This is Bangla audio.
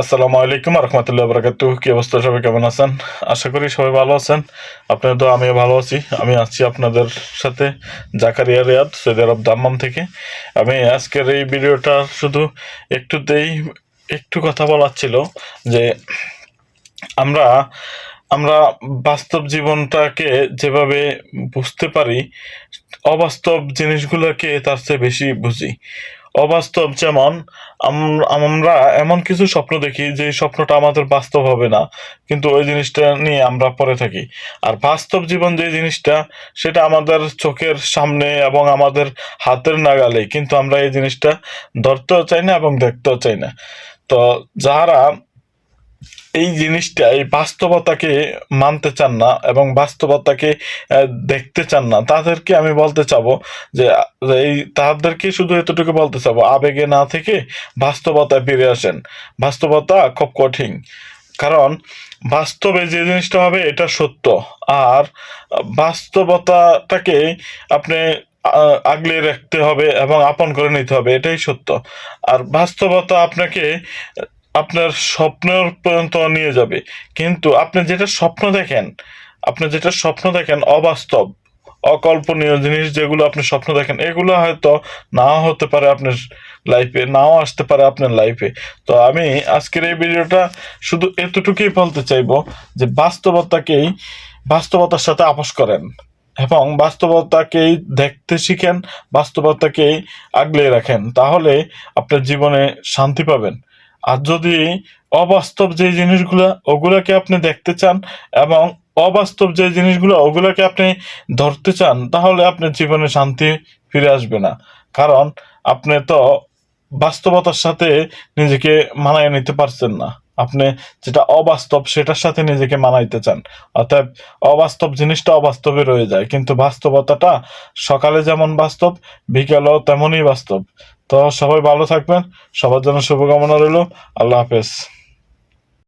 আসসালামু আলাইকুম রহমতুল্লাহ বরকাতু কি অবস্থা? সবাই কেমন আছেন? আশা করি সবাই ভালো আছেন। আপনাদের তো আমিও ভালো আছি। আমি আছি আপনাদের সাথে Zakaria Riad Saudi Arab Dammam থেকে। আমি আজকের এই ভিডিওটা শুধু একটুতেই একটু কথা বলার ছিল যে আমরা আমরা বাস্তব জীবনটাকে যেভাবে বুঝতে পারি, অবাস্তব জিনিসগুলোকে তার চেয়ে বেশি বুঝি। অবাস্তব যেমন, আম- আমরা এমন কিছু স্বপ্ন দেখি যে স্বপ্নটা আমাদের বাস্তব হবে না। কিন্তু ওই জিনিসটা নিয়ে আমরা পরে থাকি। আর বাস্তব জীবন যে জিনিসটা, সেটা আমাদের চোখের সামনে এবং আমাদের হাতের নাগালে কিন্তু আমরা এই জিনিসটা ধরতেও চাই না এবং দেখতেও চাই না। তো যারা এই জিনিসটা, এই বাস্তবতাকে মানতে চান না এবং বাস্তবতাকে দেখতে চান না। তাদেরকে আমি বলতে চাবো যে এই তাদেরকে শুধু এতটুকু বলতে চাবো, আবেগে না থেকে বাস্তবতায় ফিরে আসেন। বাস্তবতা খুব কঠিন। কারণ বাস্তবে যে জিনিসটা হবে, এটা সত্য। আর বাস্তবতাটাকে আপনি আগলে রাখতে হবে এবং আপন করে নিতে হবে, এটাই সত্য। আর বাস্তবতা আপনাকে আপনার স্বপ্নের পর্যন্ত নিয়ে যাবে। কিন্তু আপনি যেটা স্বপ্ন দেখেন, আপনি যেটা স্বপ্ন দেখেন অবাস্তব, অকল্পনীয় জিনিস যেগুলো আপনি স্বপ্ন দেখেন, এগুলো হয়তো নাও হতে পারে আপনার লাইফে নাও আসতে পারে আপনার লাইফে তো আমি আজকের এই ভিডিওটা শুধু এতটুকুই বলতে চাইব যে বাস্তবতাকেই, বাস্তবতার সাথে আপোষ করেন এবং বাস্তবতাকেই দেখতে শিখেন, বাস্তবতাকেই আগলে রাখেন। তাহলে আপনার জীবনে শান্তি পাবেন। আর যদি অবাস্তব যে জিনিসগুলো, ওগুলোকে আপনি দেখতে চান এবং অবাস্তব যে জিনিসগুলো, ওগুলোকে আপনি ধরতে চান, তাহলে আপনার জীবনে শান্তি ফিরে আসবে না। কারণ আপনি তো বাস্তবতার সাথে নিজেকে মানায় নিতে পারছেন না। আপনি যেটা অবাস্তব, সেটার সাথে নিজেকে মানাইতে চান। অর্থাৎ অবাস্তব জিনিসটা অবাস্তবে রয়ে যায়। কিন্তু বাস্তবতাটা সকালে যেমন বাস্তব, বিকালেও তেমনই বাস্তব। তো সবাই ভালো থাকবেন সবার জন্য শুভকামনা রইল আল্লাহ হাফেজ।